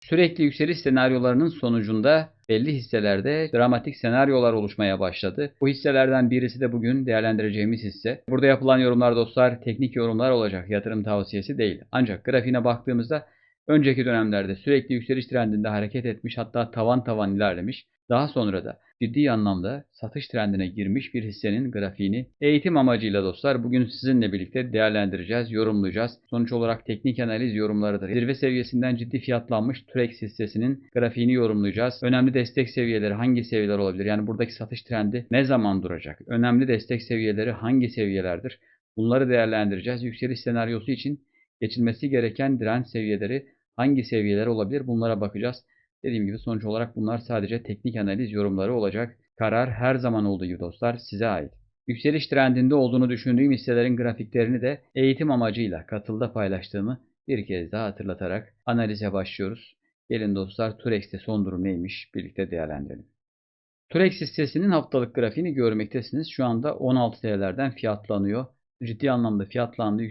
Sürekli yükseliş senaryolarının sonucunda belli hisselerde dramatik senaryolar oluşmaya başladı. Bu hisselerden birisi de bugün değerlendireceğimiz hisse. Burada yapılan yorumlar dostlar teknik yorumlar olacak, yatırım tavsiyesi değil. Ancak grafiğine baktığımızda önceki dönemlerde sürekli yükseliş trendinde hareket etmiş hatta tavan tavan ilerlemiş. Daha sonra da ciddi anlamda satış trendine girmiş bir hissenin grafiğini eğitim amacıyla dostlar bugün sizinle birlikte değerlendireceğiz, yorumlayacağız. Sonuç olarak teknik analiz yorumlarıdır. Zirve seviyesinden ciddi fiyatlanmış Turex hissesinin grafiğini yorumlayacağız. Önemli destek seviyeleri hangi seviyeler olabilir? Yani buradaki satış trendi ne zaman duracak? Önemli destek seviyeleri hangi seviyelerdir? Bunları değerlendireceğiz. Yükseliş senaryosu için geçilmesi gereken direnç seviyeleri hangi seviyeler olabilir? Bunlara bakacağız. Dediğim gibi sonuç olarak bunlar sadece teknik analiz yorumları olacak. Karar her zaman olduğu gibi dostlar size ait. Yükseliş trendinde olduğunu düşündüğüm hisselerin grafiklerini de eğitim amacıyla katılda paylaştığımı bir kez daha hatırlatarak analize başlıyoruz. Gelin dostlar Turex'te son durum neymiş birlikte değerlendirelim. Turex hissesinin haftalık grafiğini görmektesiniz. Şu anda 16 TL'lerden fiyatlanıyor. Ciddi anlamda fiyatlandı.